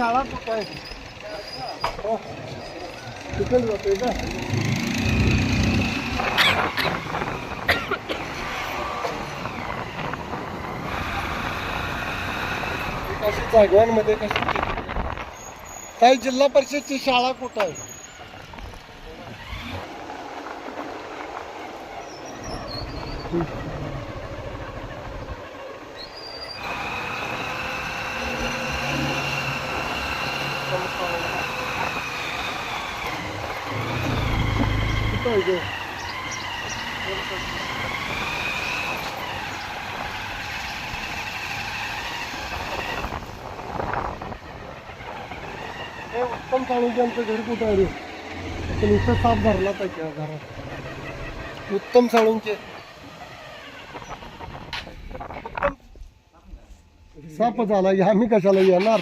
शाळा कुठं आहे हो. तिकडे जातोय का? कशी जागवानमध्ये कशी काही जिल्हा परिषदची शाळा कुठं आहे? हे उत्तम साळुंके आमचं घर कुठं आहे रे पण इथं साप भरला पाहिजे घरात उत्तम साळुंके साप झाला आम्ही कशाला येणार?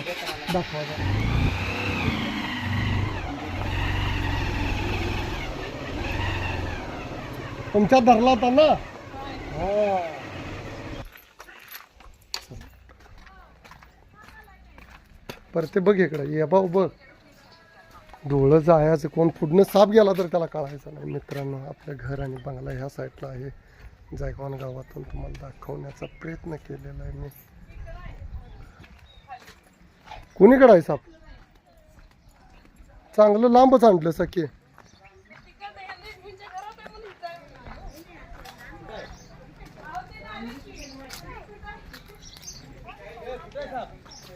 दाखवायला तुमच्या धरला होता ना? हा. परत ते बघ इकडं. ये भाऊ बघ. डोळं जायचं कोण पुढनं साप गेला तर त्याला कळायचं नाही. मित्रांनो आपलं घर आणि बंगला ह्या साईडला आहे. जायकवान गावातून तुम्हाला दाखवण्याचा प्रयत्न केलेला आहे मी. कुणीकडं आहे साप? चांगलं लांबच आणलं सखे.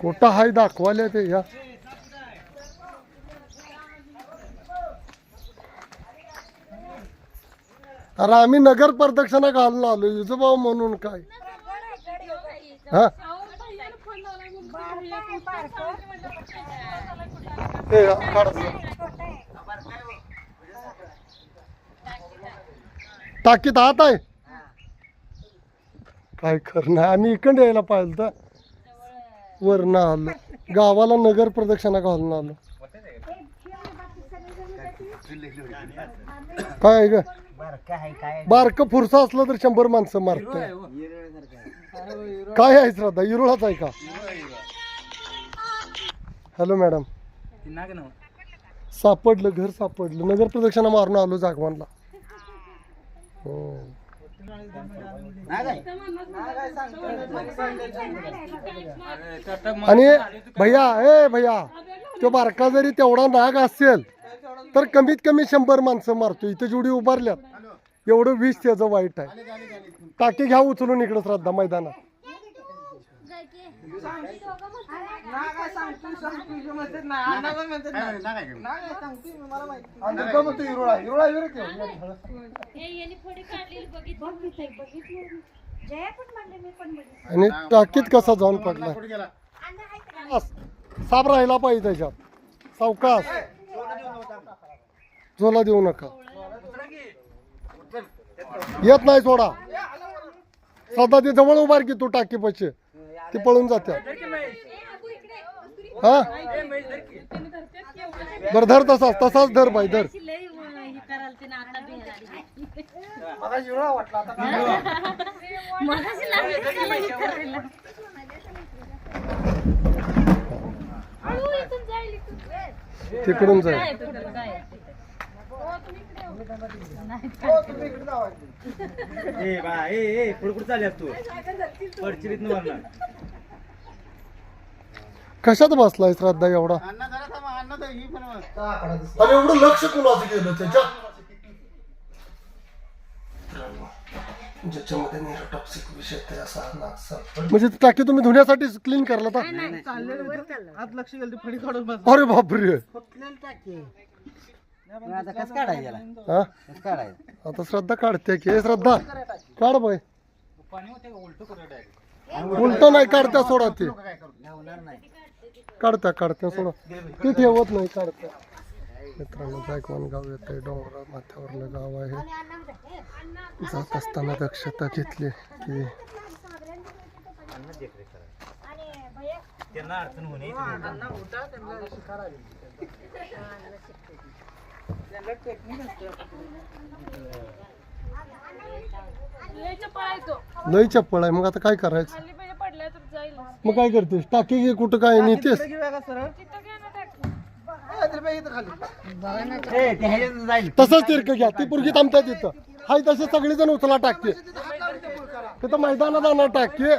कुठं हाय दाखवायला ते या. अरे आम्ही नगर प्रदक्षिणा घालून आलो युजभाऊ म्हणून काय? हा? ते टाकीत आत आहे. काय करणार आम्ही इकडे यायला पाहिलं तर वरनं आलो. गावाला नगर प्रदक्षिणा घालून आलो. काय आहे ग? बारक फुरसा असलं तर शंभर माणसं मारत काय आहे श्रद्धा? इरुळाच आहे का? Hello madam. सापडलं घर सापडलं. नगर प्रदक्षिणा मारून आलो जागवानला हो. आणि भैया ए भैया तो बारका जरी तेवढा नाग असेल तर कमीत कमी शंभर माणसं मारतो. इथे जेवढी उभारल्यात. एवढं विष त्याचं वाईट आहे. टाकी घ्या उचलून इकडं श्रद्धा मैदानात. आणि टाकीत कसा जाऊन पडला? साप राहिला पाहिजे त्याच्यात. सावकास झोला देऊ नका. येत नाही थोडा सदा ते जवळ उभार की तू टाकी पैसे ती पळून जाते हा? बर धर तसाच तसाच धर बाई धर. तिकडून जाईल ए बा ए ए पुढे कुठे चालल्यास तू? पडचिरीत कशात बसलाय श्रद्धा एवढा? अरे एवढं लक्ष कुणाचं गेलं? त्याच्यात ज्याच्यामध्ये न्यूरोटॉक्सिक विषय ते असा नाग म्हणजे ती टाकी तुम्ही धुण्यासाठी क्लीन करला का अरे बापरे. आता कसं काढायचं याला? हा कसं काढायचं? आता श्रद्धा काढते की हे श्रद्धा काढ बाय उलट नाही काढत्या सोडा ते. लावणार नाही. काढत्या काढत्या सोडा. ते ठेवत नाही काढत्या मित्रांनो जायकवान गाव येत आहे डोंगरा माथ्यावरलं गाव आहे. जात असताना दक्षता घेतली की त्यांना अडचण होणे लई चप्पल आहे. मग आता काय करायचं? मग काय करतेस? टाकी घे कुठं काय? नेतेस तसंच तिरक घ्या. ती पुरगी थांबत्या तिथं. हाय तसे सगळेजण उचला टाकते. तिथं मैदानात आणा टाकते.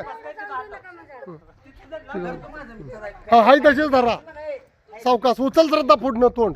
हा हाय तसेच धरा. सावकाश उचल श्रद्धा फुडणं तोंड.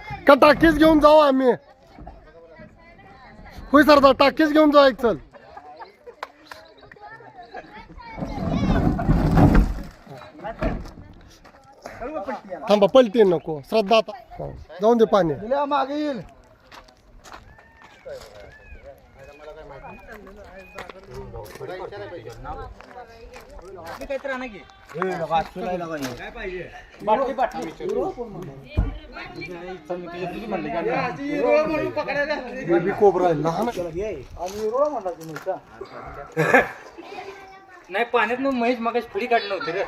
का टाकीच घेऊन जाऊ आम्ही? होय सरदार टाकीच घेऊन जाऊ एक चल. थांबा पलटी नको. श्रद्धा हो, जाऊन दे पाणी. मागे येईल काय पाहिजे बेबी कोबरा आहे, लहान नाही पाण्यात महेश मगाशी फुडी काढ नव्हती रे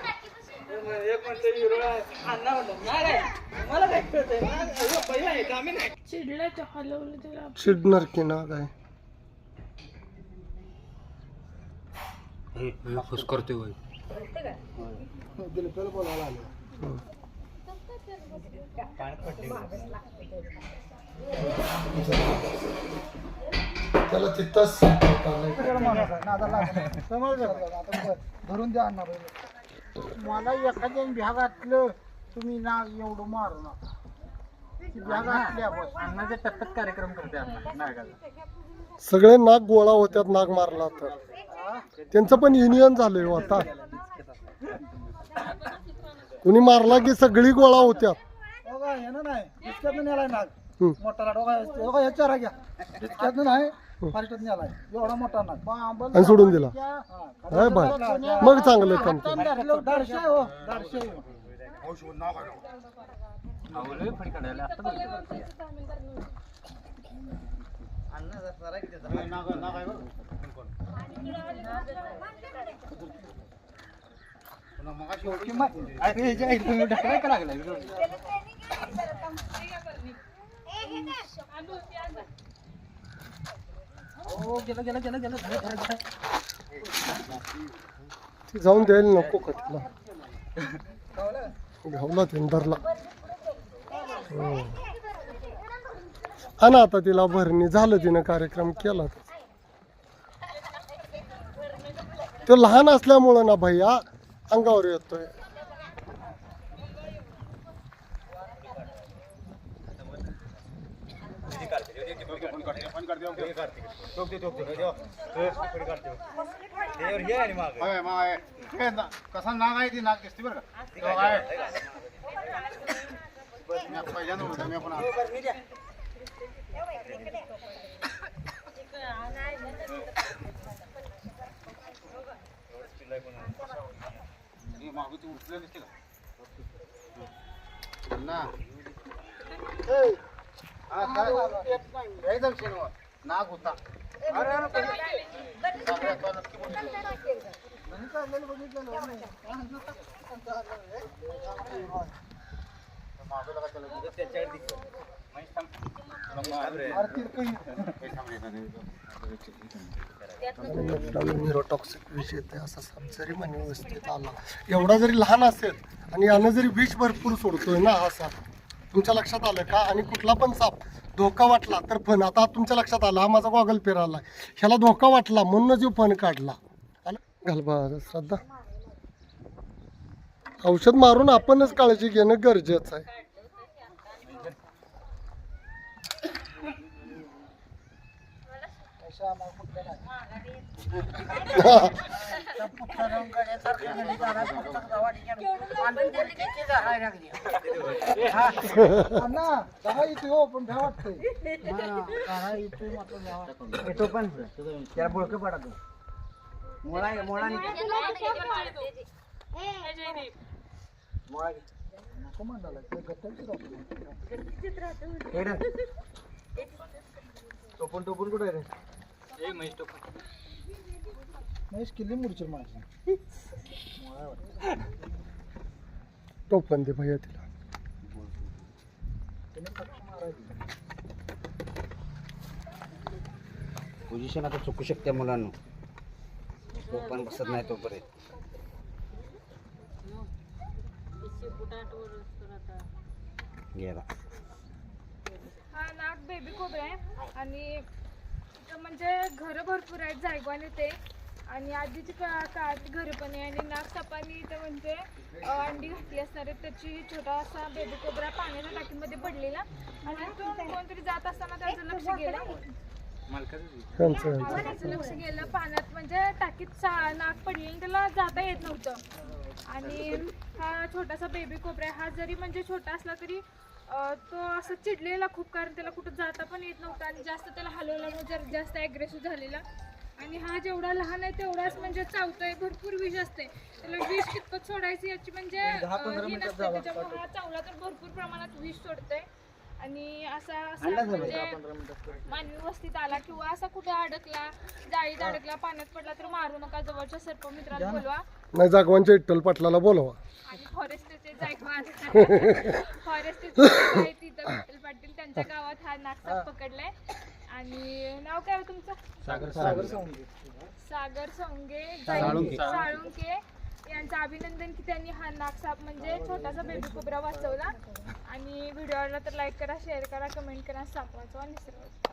चिडणार की ना काय? त्याला तिथंच धरून द्या अण्णा मला एखाद्या विभागातलं तुम्ही ना एवढं मारू नका. अण्णाच्या टप्प्यात कार्यक्रम करते नागाला. सगळे नाग गोळा होत्यात नाग मारला तर. त्यांचं पण युनियन झालंय हो आता. कुणी मारला की सगळी गोळा हे. बांबल आणि सोडून दिला. हा. काय बाय मग चांगलं काम केलं. जाऊन द्यायला नको का तिला? घावला त्याने धरला हो. हा ना आता तिला भरणी झालं तिनं कार्यक्रम केला. तो लहान असल्यामुळं ना भैया अंगावर येतोय. आणि. कसा नाग आहे ती नाग दिसते बरं का पहिल्यांदा होता मी आपण आलो. ही मागं ती उठलेली दिसते का ना हा, काय? एकदम शेणवर. नाग होता सगळ्यात तो लगा त्याला. तर त्याच्यावर दिसतं. महेश थांब. थांब न्यूरोटॉक्सिक विष येते असा साप जरी म्हणे व्यवस्थित आला. एवढा जरी लहान असेल आणि यानं जरी विष भरपूर सोडतोय ना हा साप तुमच्या लक्षात आलं का? आणि कुठला पण साप धोका वाटला तर फण आता तुमच्या लक्षात आला हा माझा गॉगल फिरायला ह्याला धोका वाटला म्हणून जीव फण काढला. आलं? श्रद्धा. औषध मारून आपणच काळजी घेणं गरजेचं आहे पैसा आम्हाला कुठल्या नाही त्या पुढच्या जाऊन गड्यासारखं गडी काढायचं, पुस्तक गावात घ्या. आणि बोलली की ती धरायला लागली. हा. अण्णा, दहा इथे हो, पण भ्या वाटतंय. हा, दहा इथे मात्र भ्या वाटतंय. येतो पण त्याला बोळकं पडा तू मोळा मोळा नको म्हणाला, ते गट्ट्याची कुठे रे महेश किल्ली मुडचीर माझी टोपण दे भैया तिला. पोझिशन आता चुकू शकते मुलांना. तो पण बसत नाही तोपर्यंत. गेला. हा नाग बेबी कोबरा आहे. आणि इथं म्हणजे घरं भरपूर आहेत जायगवान ते. आणि आधीची का काळात घरं पण आहे. आणि नाग सापानी इथं म्हणजे अं, अंडी घातली असणार आहे त्याची छोटासा बेबी कोबरा पाण्याच्या टाकीमध्ये पडलेला. आणि तो कोणतरी जात असताना त्याचं लक्ष गेलं. त्यांचं त्याचं लक्ष गेलं. पाण्यात म्हणजे टाकीत सा नाक पडली आणि त्याला जाता येत नव्हतं. आणि हा छोटासा बेबी कोबरा आहे. हा जरी म्हणजे छोटा असला तरी तो असं चिडलेला खूप कारण त्याला कुठं जाता पण येत नव्हतं आणि जास्त त्याला हलवल्यामुळे जर जास्त ॲग्रेसिव्ह झालेला. आणि हा जेवढा लहान आहे तेवढाच म्हणजे चावतोय भरपूर विष असते. त्याला विष कितपत सोडायची याची म्हणजे ही नसते त्याच्यामुळे हा चावला तर भरपूर प्रमाणात विष सोडतोय. आणि असा असा म्हणजे मानवी वस्तीत आला किंवा असा कुठे अडकला जाळीत अडकला पाण्यात पडला तर मारू नका जवळच्या सर्प मित्राला बोलवा. नाही जागवानच्या इट्टल पाटलाला बोलवा. आणि फॉरेस्टचे जायकवाड. तिथं विठ्ठल पाटील त्यांच्या गावात हा नागसाप पकडलाय. आणि नाव काय आहे तुमचं? सागर सावंगी. सागर सोंगे साळुंके. साळुंके यांचं अभिनंदन की त्यांनी हा नागसाप म्हणजे छोटासा बेबी कोबरा वाचवला. आणि व्हिडिओ आवडला तर लाईक करा शेअर करा कमेंट करा साप वाचवा निसर्ग वाचवा.